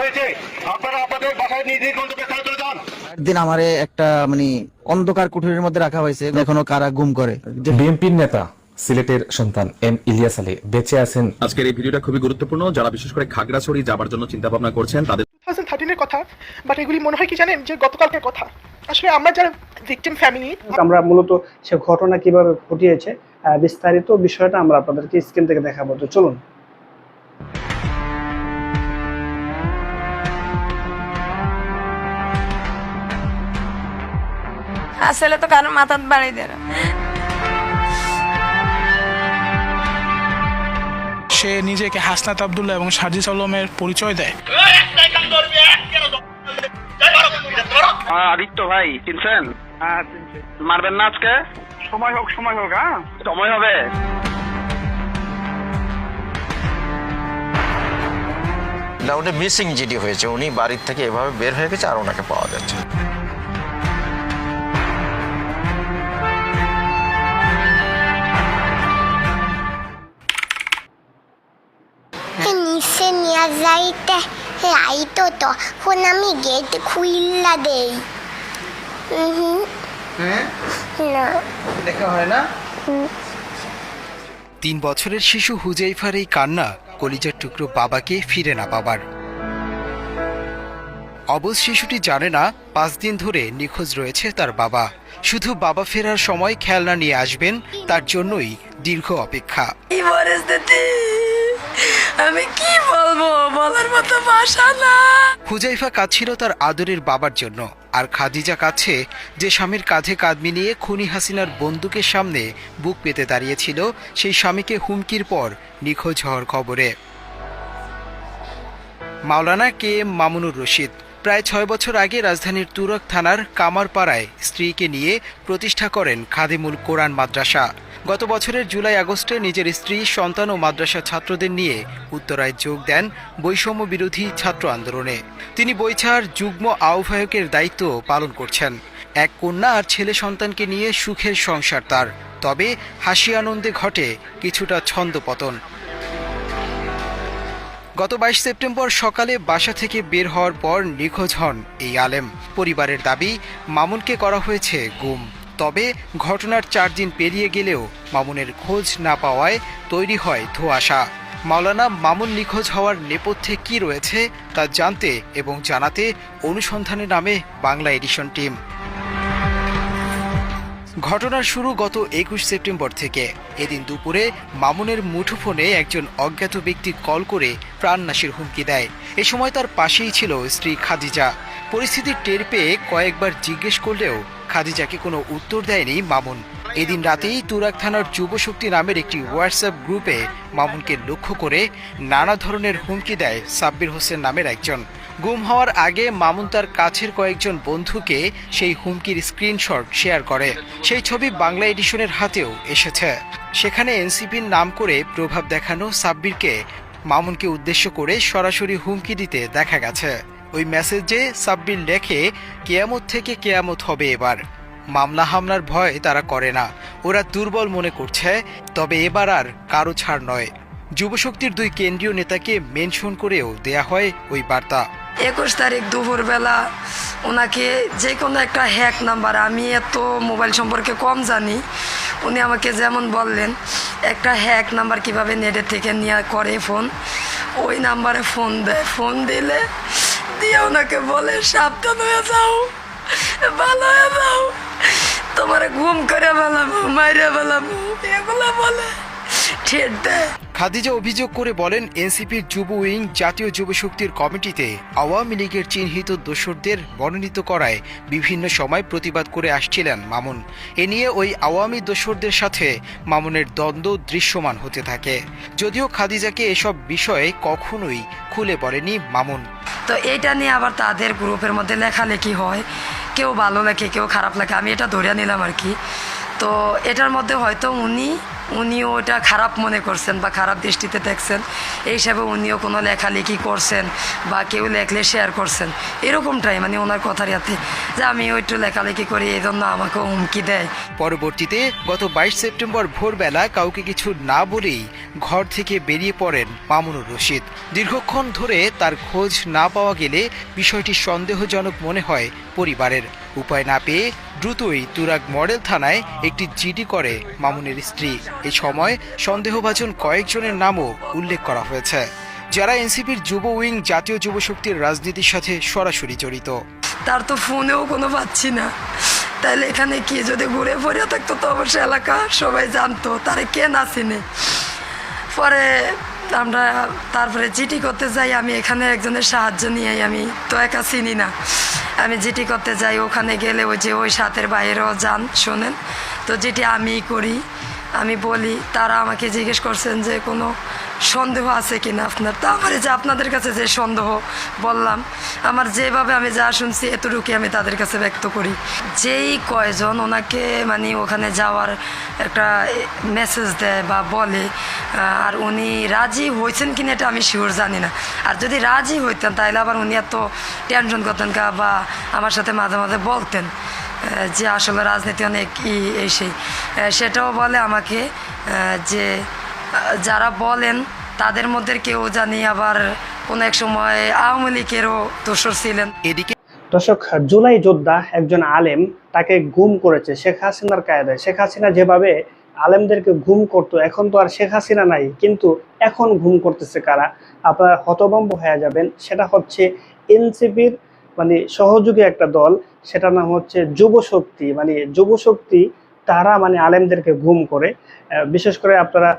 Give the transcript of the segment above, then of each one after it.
রাত্রি হয়েছে। আপনারা আপনাদের বাসায় নিজ নিজ গন্তব্যে চলে যান। একদিন আমারে একটা মানে অন্ধকার কুঠুরির মধ্যে রাখা হয়েছে এখনও কারা গুম করে। যে বিএনপির নেতা সিলেটের সন্তান এম ইলিয়াস আলী বেঁচে আছেন। আজকের এই ভিডিওটা খুবই গুরুত্বপূর্ণ। যারা বিশেষ করে খাগড়াছড়ি যাবার জন্য চিন্তা ভাবনা করছেন তাদের থাউজেন্ড থার্টিনের কথা বাট এগুলি মনে হয় কি জানেন যে গতকালকের কথা। আসলে আমরা যারা ভিকটিম ফ্যামিলি আমরা মূলত সে ঘটনা কীভাবে ঘটিয়েছে বিস্তারিত বিষয়টা আমরা আপনাদেরকে স্ক্রিন থেকে দেখাবো। তো চলুন। আসলে তো কারও মাথাত বাড়াই দেয় না সে নিজেকে হাসনাত আবদুল্লাহ এবং সাজিস আলমের পরিচয় দেয়। আদিত্য ভাই চিনছেন? হ্যাঁ মারবেন না আজকে? সময় হোক সময় হোক হ্যাঁ। সময় হবে। না উনি মিসিং যেটি হয়েছে উনি বাড়ির থেকে এভাবে বের হয়ে গেছে আর ওনাকে পাওয়া যাচ্ছে যাইতে আইতো তখন আমি গেট খুইল্লা দেই। উহুম। না। দেখা হয় না? তিন বছরের শিশু হুজাইফার এই কান্না কলিজার টুকরো বাবাকে ফিরে না পাবার। অবশ শিশুটি জানে না পাঁচ দিন ধরে নিখোঁজ রয়েছে তার বাবা। শুধু বাবা ফেরার সময় খেলনা নিয়ে আসবেন তার জন্যই দীর্ঘ অপেক্ষা। আমি কি বলব? বলার মতো ভাষা না। হুজাইফা কাঁদছিল তার আদরের বাবার জন্য, আর খাদিজা কাছে যে স্বামীর কাঁধে কাঁধ মিলিয়ে খুনি হাসিনার বন্দুকের সামনে বুক পেতে দাঁড়িয়েছিল সেই স্বামীকে হুমকির পর নিখোঁজ হওয়ার খবরে। মাওলানা কে এম মামুনুর রশিদ, প্রায় ছয় বছর আগে রাজধানীর তুরক থানার কামারপাড়ায় স্ত্রীকে নিয়ে প্রতিষ্ঠা করেন খাদিমুল কোরআন মাদ্রাসা। গত বছরের জুলাই আগস্টে নিজের স্ত্রী, সন্তান ও মাদ্রাসা ছাত্রদের নিয়ে উত্তরায় যোগ দেন বৈষম্য বিরোধী ছাত্র আন্দোলনে। তিনি বৈছার যুগ্ম আহ্বায়কের দায়িত্ব পালন করছেন। এক কন্যা আর ছেলে সন্তানকে নিয়ে সুখের সংসার তার। তবে হাসি আনন্দে ঘটে কিছুটা ছন্দপতন গত বাইশ সেপ্টেম্বর সকালে বাসা থেকে বের হওয়ার পর নিখোঁজ হন এই আলেম। পরিবারের দাবি, মামুনকে করা হয়েছে গুম। তবে ঘটনার চার দিন পেরিয়ে গেলেও মামুনের খোঁজ না পাওয়ায় তৈরি হয় ধোঁয়াশা। মাওলানা মামুন নিখোঁজ হওয়ার নেপথ্যে কি রয়েছে তা জানতে এবং জানাতে অনুসন্ধানের নামে বাংলা এডিশন টিম। ঘটনার শুরু গত একুশ সেপ্টেম্বর থেকে। এদিন দুপুরে মামুনের মুঠোফোনে একজন অজ্ঞাত ব্যক্তি কল করে প্রাণনাশের হুমকি দেয়। এ সময় তার পাশেই ছিল স্ত্রী খাদিজা। পরিস্থিতি টের পেয়ে কয়েকবার জিজ্ঞেস করলেও খাদিজাকে কোনো উত্তর দেয়নি মামুন। এদিন রাতেই তুরাক থানার যুবশক্তি নামের একটি হোয়াটসঅ্যাপ গ্রুপে মামুনকে লক্ষ্য করে নানা ধরনের হুমকি দেয় সাব্বির হোসেন নামের একজন। গুম হওয়ার আগে মামুন তার কাছের কয়েকজন বন্ধুকে সেই হুমকির স্ক্রিনশট শেয়ার করে। সেই ছবি বাংলা এডিশনের হাতেও এসেছে। সেখানে এনসিপির নাম করে প্রভাব দেখানো সাব্বিরকে মামুনকে উদ্দেশ্য করে সরাসরি হুমকি দিতে দেখা গেছে। ওই মেসেজে সাব্বির লেখে, কেয়ামত থেকে কেয়ামত হবে এবার। মামলা হামলার ভয় তারা করে না। ওরা দুর্বল মনে করছে, তবে এবার আর কারও ছাড় নয়। যুবশক্তির দুই কেন্দ্রীয় নেতাকে মেনশন করেও দেয়া হয় ওই বার্তা। একুশ তারিখ দুপুরবেলা ওনাকে যে কোনো একটা হ্যাক নাম্বার, আমি এত মোবাইল সম্পর্কে কম জানি, উনি আমাকে যেমন বললেন, একটা হ্যাক নাম্বার কীভাবে নেটের থেকে নিয়ে করে ফোন, ওই নাম্বারে ফোন দেয়। ফোন দিলে দিয়ে ওনাকে বলে, সাবধান হয়ে যাও, ভালো হয়ে যাও। তোমার ঘুম করে বেলাবো মাইরে বেলাবো এগুলো বলে খাদিজা অভিযোগ করে বলেন, এনসিপির যুব উইং জাতীয় যুব শক্তির কমিটিতে আওয়ামী লীগের চিহ্নিত দোসরদের মনোনীত করায় বিভিন্ন সময় প্রতিবাদ করে আসছিলেন মামুন। এ নিয়ে ওই আওয়ামী দোসরদের সাথে মামুনের দ্বন্দ্ব দৃশ্যমান হতে থাকে। যদিও খাদিজাকে এসব বিষয়ে কখনোই খুলে বলেনি মামুন। তো এইটা নিয়ে আবার তাদের গ্রুপের মধ্যে লেখালেখি হয়। কেউ ভালো লেখে, কেউ খারাপ লেখে, আমি এটা ধরে নিলাম আর কি। তো এটার মধ্যে হয়তো উনি, উনিও ওটা খারাপ মনে করছেন বা খারাপ দৃষ্টিতে দেখছেন। এই হিসাবে উনিও কোনো লেখালেখি করছেন বা কেউ লেখলে শেয়ার করছেন। এরকমটাই মানে ওনার কথার ইয়াতে। আমি একটু লেখালেখি করি, এই জন্য আমাকে হুমকি দেয়। পরবর্তীতে গত বাইশ সেপ্টেম্বর ভোরবেলা কাউকে কিছু না বলেই ঘর থেকে বেরিয়ে পড়েন মামুনুর রশিদ। দীর্ঘক্ষণ ধরে তার খোঁজ না পাওয়া গেলে বিষয়টি সন্দেহজনক মনে হয় পরিবারের। উপায় না পেয়ে দ্রুতই তুরাগ মডেল থানায় একটি জিডি করে মামুনের স্ত্রী। এ সময় সন্দেহভাজন কয়েকজনের নামও উল্লেখ করা হয়েছে। যারা এনসিপির যুব উইং জাতীয় যুব শক্তির রাজনীতির সাথে সরাসরি জড়িত। তার তো ফোনেও কোনো পাচ্ছি না। তাহলে এখানে কি যদি ঘুরে পড়ে থাকতো তো অবশ্যই এলাকা সবাই জানতো, তারে কে না চিনে। পরে আমরা তারপরে জিটি করতে যাই, আমি এখানে একজনের সাহায্য নিয়ে আমি তো একা চিনি না। আমি জিটি করতে যাই, ওখানে গেলে ওই যে ওই সাথের বাইরেও যান, শোনেন। তো যেটি আমি করি। আমি বলি, তারা আমাকে জিজ্ঞেস করছেন যে কোনো সন্দেহ আছে কিনা আপনার? তা আমার যে আপনাদের কাছে যে সন্দেহ বললাম, আমার যেভাবে আমি যা শুনছি এতটুকুই আমি তাদের কাছে ব্যক্ত করি। যেই কয়জন ওনাকে মানে ওখানে যাওয়ার একটা মেসেজ দেয় বা বলে আর উনি রাজি হয়েছেন কিনা এটা আমি শিওর জানি না। আর যদি রাজি হইতেন তাহলে আবার উনি এত টেনশন করতেন কা বা আমার সাথে মাঝে মাঝে বলতেন যে আসলে রাজনীতি অনেক ই এই সেই। সেটাও বলে আমাকে যে যারা বলেন তাদের মধ্যে কেউ জানি আবার কোনো এক সময় আওয়ামী লীগেরও দোষর ছিলেন। এদিকে দর্শক জুলাই যোদ্ধা একজন আলেম তাকে গুম করেছে শেখ হাসিনার কায়দায়। শেখ হাসিনা যেভাবে আলেমদেরকে ঘুম করতো এখন তো আর শেখ হাসিনা নাই কিন্তু এখন ঘুম করতেছে কারা? আপনারা হতভম্ব হয়ে যাবেন। সেটা হচ্ছে এনসিপির মানে সহযোগী একটা দল সেটার নাম হচ্ছে যুবশক্তি। মানে যুব শক্তি তারা মানে আলেমদেরকে গুম করে। বিশেষ করে আপনারা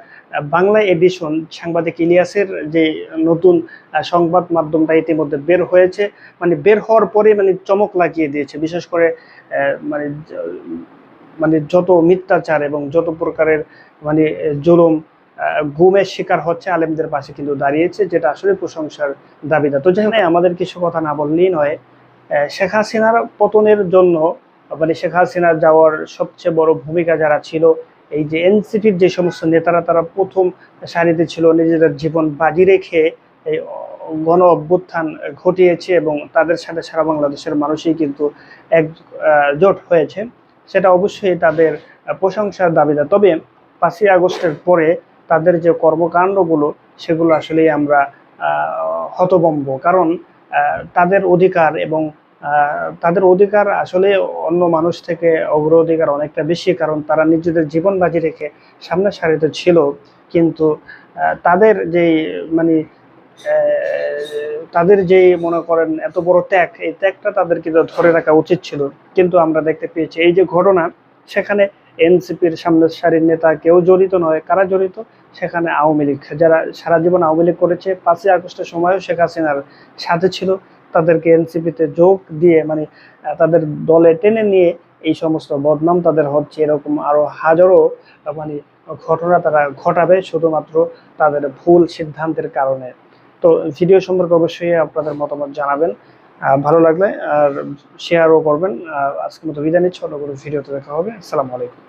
বাংলা এডিশন সাংবাদিক ইলিয়াসের যে নতুন সংবাদ মাধ্যমটা ইতিমধ্যে বের হয়েছে মানে বের হওয়ার পরে মানে চমক লাগিয়ে দিয়েছে। বিশেষ করে মানে মানে যত মিথ্যাচার এবং যত প্রকারের মানে জুলুম গুমের শিকার হচ্ছে আলেমদের পাশে কিন্তু দাঁড়িয়েছে, যেটা আসলে প্রশংসার দাবিদার তো যেখানে আমাদের কিছু কথা না বললেই নয় শেখ হাসিনার পতনের জন্য মানে শেখ হাসিনা যাওয়ার সবচেয়ে বড় ভূমিকা যারা ছিল এই যে এনসিপির যে সমস্ত নেতারা তারা প্রথম সারিতে ছিল নিজেদের জীবন বাজি রেখে এই গণ অভ্যুত্থান ঘটিয়েছে এবং তাদের সাথে সারা বাংলাদেশের মানুষই কিন্তু এক জোট হয়েছে। সেটা অবশ্যই তাদের প্রশংসার দাবিদার তবে পাঁচই আগস্টের পরে তাদের যে কর্মকাণ্ডগুলো সেগুলো আসলেই আমরা আহ, হতভম্ব। কারণ তাদের অধিকার এবং তাদের অধিকার আসলে অন্য মানুষ থেকে অগ্রাধিকার অনেকটা বেশি, কারণ তারা নিজেদের জীবন বাজি রেখে সামনে সারিতে ছিল। কিন্তু তাদের যেই মানে তাদের যেই মনে করেন এত বড় ত্যাগ, এই ত্যাগটা তাদের কিন্তু ধরে রাখা উচিত ছিল। কিন্তু আমরা দেখতে পেয়েছি, এই যে ঘটনা, সেখানে এনসিপির সামনের সারির নেতা কেউ জড়িত নয়। কারা জড়িত? সেখানে আওয়ামী লীগ। যারা সারা জীবন আওয়ামী লীগ করেছে, পাঁচই আগস্টের সময়ও শেখ হাসিনার সাথে ছিল। তাদেরকে এনসিপিতে যোগ দিয়ে মানে তাদের দলে টেনে নিয়ে এই সমস্ত বদনাম তাদের হচ্ছে এরকম আরও হাজারো মানে ঘটনা তারা ঘটাবে শুধুমাত্র তাদের ভুল সিদ্ধান্তের কারণে। তো ভিডিও সম্পর্কে অবশ্যই আপনাদের মতামত জানাবেন। ভালো লাগলে আর শেয়ারও করবেন। আজকের মতো বিদায় নিচ্ছি। অন্য কোনো ভিডিওতে দেখা হবে। আসসালামু আলাইকুম।